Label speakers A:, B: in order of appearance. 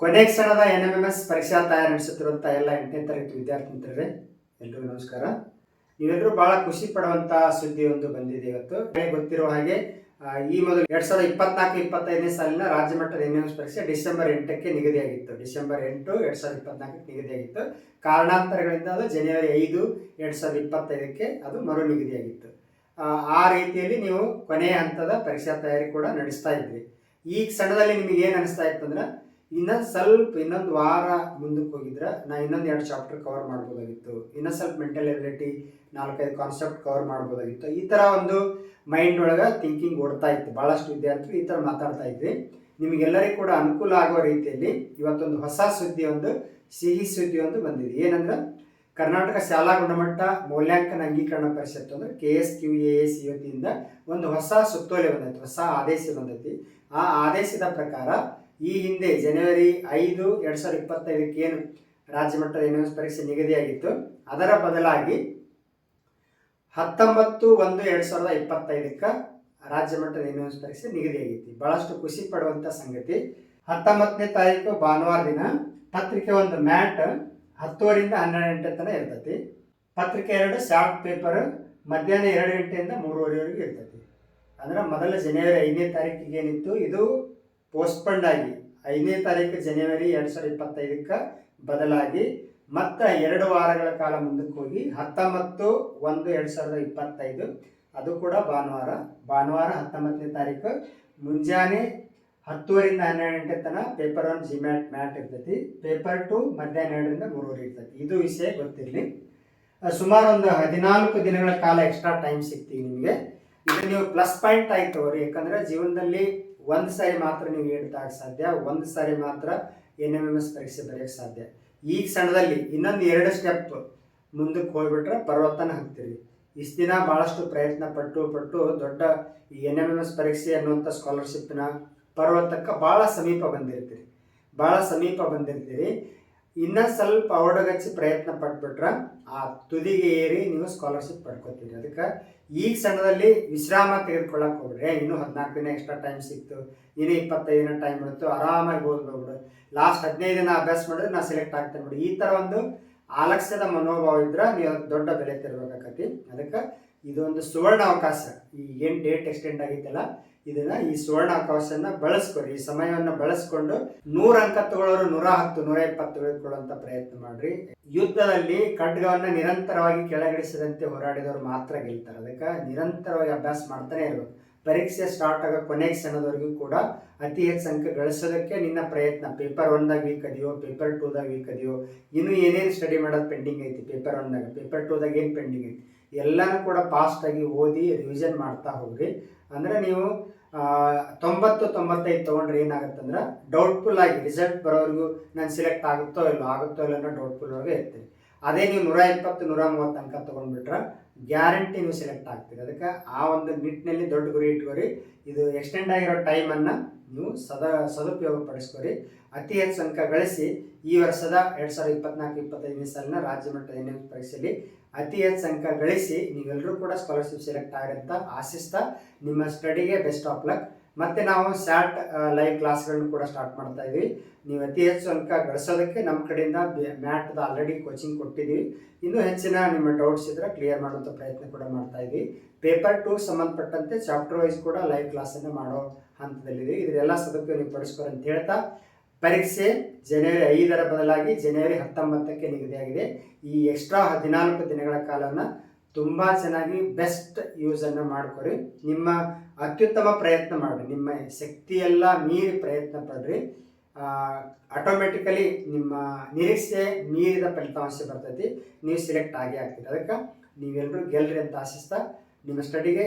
A: ಕೊನೆ ಕ್ಷಣದ N M M S ಪರೀಕ್ಷಾ ತಯಾರಿ ನಡೆಸುತ್ತಿರುವಂಥ ಎಲ್ಲ ಎಂಟನೇ ತರಗತಿ ವಿದ್ಯಾರ್ಥಿ ಮಿತ್ರರೇ ಎಲ್ರಿಗೂ ನಮಸ್ಕಾರ. ನೀವೆಲ್ಲರೂ ಬಹಳ ಖುಷಿ ಪಡುವಂತಹ ಸುದ್ದಿ ಒಂದು ಬಂದಿದೆ ಇವತ್ತು. ಗೊತ್ತಿರೋ ಹಾಗೆ ಈ ಮೊದಲು ಎರಡ್ ಸಾವಿರದ ಇಪ್ಪತ್ನಾಲ್ಕು, ಇಪ್ಪತ್ತೈದನೇ ಸಾಲಿನ ರಾಜ್ಯ ಮಟ್ಟದ ಎನ್ ಎಂ ಎಸ್ ಪರೀಕ್ಷೆ ಡಿಸೆಂಬರ್ ಎಂಟಕ್ಕೆ ನಿಗದಿಯಾಗಿತ್ತು. ಡಿಸೆಂಬರ್ ಎಂಟು, ಎರಡ್ ಸಾವಿರದ ಇಪ್ಪತ್ನಾಲ್ಕಕ್ಕೆ ನಿಗದಿಯಾಗಿತ್ತು. ಕಾರಣಾಂತರಗಳಿಂದ ಅದು ಜನವರಿ ಐದು, ಎರಡ್ ಸಾವಿರದ ಇಪ್ಪತ್ತೈದಕ್ಕೆ ಅದು ಮರು ನಿಗದಿಯಾಗಿತ್ತು. ಆ ರೀತಿಯಲ್ಲಿ ನೀವು ಕೊನೆಯ ಹಂತದ ಪರೀಕ್ಷಾ ತಯಾರಿ ಕೂಡ ನಡೆಸ್ತಾ ಇದ್ರಿ. ಈ ಕ್ಷಣದಲ್ಲಿ ನಿಮಗೆ ಏನು ಅನಿಸ್ತಾ ಇತ್ತು ಅಂದ್ರೆ ಇನ್ನೊಂದು ಸ್ವಲ್ಪ, ಇನ್ನೊಂದು ವಾರ ಮುಂದಕ್ಕೆ ಹೋಗಿದ್ರೆ ನಾ ಇನ್ನೊಂದು ಎರಡು ಚಾಪ್ಟರ್ ಕವರ್ ಮಾಡ್ಬೋದಾಗಿತ್ತು. ಇನ್ನೊಂದು ಸ್ವಲ್ಪ ಮೆಂಟಲ್ ಎಬಿಲಿಟಿ ನಾಲ್ಕೈದು ಕಾನ್ಸೆಪ್ಟ್ ಕವರ್ ಮಾಡ್ಬೋದಾಗಿತ್ತು. ಈ ಥರ ಒಂದು ಮೈಂಡ್ ಒಳಗೆ ಥಿಂಕಿಂಗ್ ಓಡ್ತಾ ಇತ್ತು. ಭಾಳಷ್ಟು ವಿದ್ಯಾರ್ಥಿಗಳು ಈ ಥರ ಮಾತಾಡ್ತಾ ಇದ್ವಿ. ನಿಮಗೆಲ್ಲರಿಗೂ ಕೂಡ ಅನುಕೂಲ ಆಗುವ ರೀತಿಯಲ್ಲಿ ಇವತ್ತೊಂದು ಹೊಸ ಸುದ್ದಿ ಒಂದು, ಸಿಹಿ ಸುದ್ದಿ ಒಂದು ಬಂದಿದೆ. ಏನಂದ್ರೆ, ಕರ್ನಾಟಕ ಶಾಲಾ ಗುಣಮಟ್ಟ ಮೌಲ್ಯಾಂಕನ ಅಂಗೀಕರಣ ಪರಿಷತ್ತು ಅಂದ್ರೆ K S Q A S ವತಿಯಿಂದ ಒಂದು ಹೊಸ ಸುತ್ತೋಲೆ ಬಂದೈತಿ. ಹೊಸ ಆದೇಶ ಬಂದೈತಿ. ಆ ಆದೇಶದ ಪ್ರಕಾರ ಈ ಹಿಂದೆ ಜನವರಿ ಐದು ಎರಡ್ ಸಾವಿರದ ಇಪ್ಪತ್ತೈದಕ್ಕೆ ಏನು ರಾಜ್ಯ ಮಟ್ಟದ ಎನ್ ಪರೀಕ್ಷೆ ನಿಗದಿಯಾಗಿತ್ತು. ಅದರ ಬದಲಾಗಿ ಹತ್ತೊಂಬತ್ತು ಒಂದು ಎರಡ್ ಸಾವಿರದ ಇಪ್ಪತ್ತೈದಕ್ಕೆ ರಾಜ್ಯ ಮಟ್ಟದ ಎನ್ ಪರೀಕ್ಷೆ ನಿಗದಿಯಾಗಿತ್ತು. ಬಹಳಷ್ಟು ಖುಷಿ ಪಡುವಂಥ ಸಂಗತಿ. ಹತ್ತೊಂಬತ್ತನೇ ತಾರೀಕು ಭಾನುವಾರ ದಿನ ಪತ್ರಿಕೆ ಒಂದು ಮ್ಯಾಟ್ ಹತ್ತುವರಿಂದ ಹನ್ನೆರಡು ಗಂಟೆ ತನಕ ಇರ್ತೈತಿ. ಪತ್ರಿಕೆ ಎರಡು ಶಾರ್ಟ್ ಪೇಪರ್ ಮಧ್ಯಾಹ್ನ ಎರಡು ಗಂಟೆಯಿಂದ ಮೂರುವರೆವರೆಗೂ ಇರ್ತೈತಿ. ಅಂದ್ರೆ ಮೊದಲ ಜನವರಿ ಐದನೇ ತಾರೀಕಿಗೆ ಏನಿತ್ತು ಇದು ಪೋಸ್ಟ್ಪಂಡ್ ಆಗಿ ಐದನೇ ತಾರೀಕು ಜನವರಿ ಎರಡು ಸಾವಿರದ ಇಪ್ಪತ್ತೈದಕ್ಕೆ ಬದಲಾಗಿ ಮತ್ತೆ ಎರಡು ವಾರಗಳ ಕಾಲ ಮುಂದಕ್ಕೆ ಹೋಗಿ ಹತ್ತೊಂಬತ್ತು ಒಂದು ಎರಡು ಸಾವಿರದ ಇಪ್ಪತ್ತೈದು. ಅದು ಕೂಡ ಭಾನುವಾರ. ಭಾನುವಾರ ಹತ್ತೊಂಬತ್ತನೇ ತಾರೀಕು. ಮುಂಜಾನೆ ಹತ್ತುವರಿಂದ ಹನ್ನೆರಡು ಗಂಟೆ ತನಕ ಪೇಪರ್ ಒನ್ ಜಿ ಮ್ಯಾಟ್ ಮ್ಯಾಟ್ ಇರ್ತೈತಿ. ಪೇಪರ್ ಟು ಮಧ್ಯಾಹ್ನ ಎರಡರಿಂದ ಮೂರುವರೆ ಇರ್ತೈತಿ. ಇದು ವಿಷಯ ಗೊತ್ತಿರಲಿ. ಸುಮಾರು ಒಂದು ಹದಿನಾಲ್ಕು ದಿನಗಳ ಕಾಲ ಎಕ್ಸ್ಟ್ರಾ ಟೈಮ್ ಸಿಗ್ತೀವಿ ನಿಮಗೆ. ಇದು ನೀವು ಪ್ಲಸ್ ಪಾಯಿಂಟ್ ಆಗಿ ತಗೋರಿ. ಯಾಕಂದ್ರೆ ಜೀವನದಲ್ಲಿ ಒಂದು ಸಾರಿ ಮಾತ್ರ ನೀವು ಹೇಳ್ದಾಗ ಸಾಧ್ಯ? ಒಂದು ಸಾರಿ ಮಾತ್ರ ಎನ್ ಎಂ ಎಂ ಎಸ್ ಪರೀಕ್ಷೆ ಬರೆಯೋಕ್ಕೆ ಸಾಧ್ಯ. ಈ ಸಣ್ಣದಲ್ಲಿ ಇನ್ನೊಂದು ಎರಡು ಸ್ಟೆಪ್ ಮುಂದಕ್ಕೆ ಹೋಗ್ಬಿಟ್ರೆ ಪರ್ವತನ ಹಾಕ್ತೀರಿ ಇಷ್ಟು ದಿನ ಭಾಳಷ್ಟು ಪ್ರಯತ್ನ ಪಟ್ಟು ಪಟ್ಟು ದೊಡ್ಡ ಈ ಎನ್ ಎಂ ಎಂ ಎಸ್ ಪರೀಕ್ಷೆ ಅನ್ನುವಂಥ ಸ್ಕಾಲರ್ಶಿಪ್ನ ಪರ್ವತಕ್ಕೆ ಭಾಳ ಸಮೀಪ ಬಂದಿರ್ತೀರಿ. ಭಾಳ ಸಮೀಪ ಬಂದಿರ್ತೀರಿ. ಇನ್ನ ಸ್ವಲ್ಪ ಅವಡಗಚ್ಚಿ ಪ್ರಯತ್ನ ಪಟ್ಬಿಟ್ರೆ ಆ ತುದಿಗೆ ಏರಿ ನೀವು ಸ್ಕಾಲರ್ಶಿಪ್ ಪಡ್ಕೋತೀರಿ. ಅದಕ್ಕೆ ಈ ಸಣ್ಣದಲ್ಲಿ ವಿಶ್ರಾಮ ತೆಗೆದುಕೊಳ್ಳಕ್ಕೆ ಹೋಗ್ಬಿಡ್ರಿ ಇನ್ನೂ ಹದಿನಾಲ್ಕು ದಿನ ಎಕ್ಸ್ಟ್ರಾ ಟೈಮ್ ಸಿಕ್ತು. ಇನ್ನೂ ಇಪ್ಪತ್ತೈದು ದಿನ ಟೈಮ್ ಇತ್ತು ಆರಾಮಾಗಿ ಓದ್ಬೋಗ್ಬಿಡು. ಲಾಸ್ಟ್ ಹದಿನೈದು ದಿನ ಅಭ್ಯಾಸ ಮಾಡಿದ್ರೆ ನಾ ಸೆಲೆಕ್ಟ್ ಆಗ್ತೇನೆ ಬಿಡಿ ಈ ಥರ ಒಂದು ಆಲಕ್ಷ್ಯದ ಮನೋಭಾವ ಇದ್ರೆ ನೀವು ದೊಡ್ಡ ಬೆಲೆ ತೆರಬೇಕಾಕತಿ ಅದಕ್ಕೆ ಇದೊಂದು ಸುವರ್ಣ ಅವಕಾಶ ಈ ಏನು ಡೇಟ್ ಎಕ್ಸ್ಟೆಂಡ್ ಆಗೈತಲ್ಲ ಇದನ್ನ ಈ ಸುವರ್ಣ ಅವಕಾಶನ ಬಳಸ್ಕೊರಿ. ಈ ಸಮಯವನ್ನ ಬಳಸ್ಕೊಂಡು ನೂರ ಅಂಕ ತಗೊಳ್ಳೋರು ನೂರ ಹತ್ತು, ನೂರ ಇಪ್ಪತ್ತು ತೆಗೆದುಕೊಳ್ಳುವಂತ ಪ್ರಯತ್ನ ಮಾಡ್ರಿ. ಯುದ್ಧದಲ್ಲಿ ಖಡ್ಗವನ್ನ ನಿರಂತರವಾಗಿ ಕೆಳಗಿಡಿಸದಂತೆ ಹೋರಾಡಿದವರು ಮಾತ್ರ ಗೆಲ್ತಾರೆ. ಅದಕ್ಕೆ ನಿರಂತರವಾಗಿ ಅಭ್ಯಾಸ ಮಾಡ್ತಾನೆ ಇರಬೇಕು. ಪರೀಕ್ಷೆ ಸ್ಟಾರ್ಟ್ ಆಗೋ ಕೊನೆ ಕ್ಷಣದವರೆಗೂ ಕೂಡ ಅತಿ ಹೆಚ್ಚು ಅಂಕ ಗಳಿಸೋದಕ್ಕೆ ನಿನ್ನ ಪ್ರಯತ್ನ. ಪೇಪರ್ ಒನ್ದಾಗ ವೀಕ್ ಅದಿಯೋ, ಪೇಪರ್ ಟೂದಾಗ ವೀಕ್ ಅದಿಯೋ, ಇನ್ನು ಏನೇನು ಸ್ಟಡಿ ಮಾಡೋದು ಪೆಂಡಿಂಗ್ ಐತಿ? ಪೇಪರ್ ಒನ್ದಾಗ ಪೇಪರ್ ಟೂದಾಗ ಏನು ಪೆಂಡಿಂಗ್ ಐತಿ? ಎಲ್ಲನೂ ಕೂಡ ಫಾಸ್ಟಾಗಿ ಓದಿ ರಿವಿಷನ್ ಮಾಡ್ತಾ ಹೋಗ್ರಿ. ಅಂದರೆ ನೀವು ತೊಂಬತ್ತು, ತೊಂಬತ್ತೈದು ತೊಗೊಂಡ್ರೆ ಏನಾಗುತ್ತಂದ್ರೆ ಡೌಟ್ಫುಲ್ ಆಗಿ ರಿಸಲ್ಟ್ ಬರೋವರೆಗೂ ನಾನು ಸೆಲೆಕ್ಟ್ ಆಗುತ್ತೋ ಇಲ್ಲೋ ಆಗುತ್ತೋ ಇಲ್ಲ ಅನ್ನೋ ಡೌಟ್ಫುಲ್ ಇರ್ತೀರಿ. ಅದೇ ನೀವು ನೂರ ಇಪ್ಪತ್ತು, ನೂರ ಮೂವತ್ತು ಅಂಕ ತೊಗೊಂಡ್ಬಿಟ್ರೆ ಗ್ಯಾರಂಟಿ ನೀವು ಸೆಲೆಕ್ಟ್ ಆಗ್ತೀರಿ. ಅದಕ್ಕೆ ಆ ಒಂದು ನಿಟ್ಟಿನಲ್ಲಿ ದೊಡ್ಡ ಗುರಿ ಇಟ್ಕೊರಿ. ಇದು ಎಕ್ಸ್ಟೆಂಡ್ ಆಗಿರೋ ಟೈಮನ್ನು ನೀವು ಸದಾ ಸದುಪಯೋಗ ಪಡಿಸ್ಕೊರಿ ಅತಿ ಹೆಚ್ಚು ಅಂಕ ಗಳಿಸಿ ಈ ವರ್ಷದ ಎರಡು ಸಾವಿರದ ಇಪ್ಪತ್ನಾಲ್ಕು, ಇಪ್ಪತ್ತೈದನೇ ಸಾಲಿನ ರಾಜ್ಯ ಮಟ್ಟದ ಎನ್ ಪರೀಕ್ಷೆಯಲ್ಲಿ ಅತಿ ಹೆಚ್ಚು ಅಂಕ ಗಳಿಸಿ ನೀವೆಲ್ಲರೂ ಕೂಡ ಸ್ಕಾಲರ್ಶಿಪ್ ಸೆಲೆಕ್ಟ್ ಆಗಂತ ಆಶಿಸ್ತಾ ನಿಮ್ಮ ಸ್ಟಡಿಗೆ ಬೆಸ್ಟ್ ಆಫ್ ಲಕ್ ಮತ್ತೆ ನಾವು ಸ್ಯಾಟ್ ಲೈವ್ ಕ್ಲಾಸ್ಗಳನ್ನು ಕೂಡ ಸ್ಟಾರ್ಟ್ ಮಾಡ್ತಾ ಇದ್ದೀವಿ ನೀವು ಅತಿ ಹೆಚ್ಚು ಅಂಕ ಗಳಿಸೋದಕ್ಕೆ ನಮ್ಮ ಕಡೆಯಿಂದ ಮ್ಯಾಟ್ದ ಆಲ್ರೆಡಿ ಕೋಚಿಂಗ್ ಕೊಟ್ಟಿದ್ದೀವಿ ಇನ್ನೂ ಹೆಚ್ಚಿನ ನಿಮ್ಮ ಡೌಟ್ಸ್ ಇದ್ರೆ ಕ್ಲಿಯರ್ ಮಾಡುವಂಥ ಪ್ರಯತ್ನ ಕೂಡ ಮಾಡ್ತಾ ಇದ್ದೀವಿ ಪೇಪರ್ ಟು ಸಂಬಂಧಪಟ್ಟಂತೆ ಚಾಪ್ಟರ್ ವೈಸ್ ಕೂಡ ಲೈವ್ ಕ್ಲಾಸನ್ನು ಮಾಡೋ ಹಂತದಲ್ಲಿದೆ ಇದರೆಲ್ಲ ಸದುಪಯೋಗ ನೀವು ಪಡಿಸ್ಕೋರಿ ಅಂತ ಹೇಳ್ತಾ, ಪರೀಕ್ಷೆ ಜನವರಿ ಐದರ ಬದಲಾಗಿ ಜನವರಿ ಹತ್ತೊಂಬತ್ತಕ್ಕೆ ನಿಗದಿಯಾಗಿದೆ. ಈ ಎಕ್ಸ್ಟ್ರಾ ಹದಿನಾಲ್ಕು ದಿನಗಳ ಕಾಲವನ್ನು ತುಂಬ ಚೆನ್ನಾಗಿ ಬೆಸ್ಟ್ ಯೂಸನ್ನು ಮಾಡ್ಕೊರಿ. ನಿಮ್ಮ ಅತ್ಯುತ್ತಮ ಪ್ರಯತ್ನ ಮಾಡಿರಿ. ನಿಮ್ಮ ಶಕ್ತಿಯೆಲ್ಲ ಮೀರಿ ಪ್ರಯತ್ನ ಪಡ್ರಿ. ಆಟೋಮೆಟಿಕಲಿ ನಿಮ್ಮ ನಿರೀಕ್ಷೆ ಮೀರಿದ ಫಲಿತಾಂಶ ಬರ್ತೈತಿ. ನೀವು ಸಿಲೆಕ್ಟ್ ಆಗೇ ಆಗ್ತೀರಿ. ಅದಕ್ಕೆ ನೀವೆಲ್ಲರೂ ಗೆಲ್ರಿ ಅಂತ ಆಶಿಸ್ತಾ ನಿಮ್ಮ ಸ್ಟಡಿಗೆ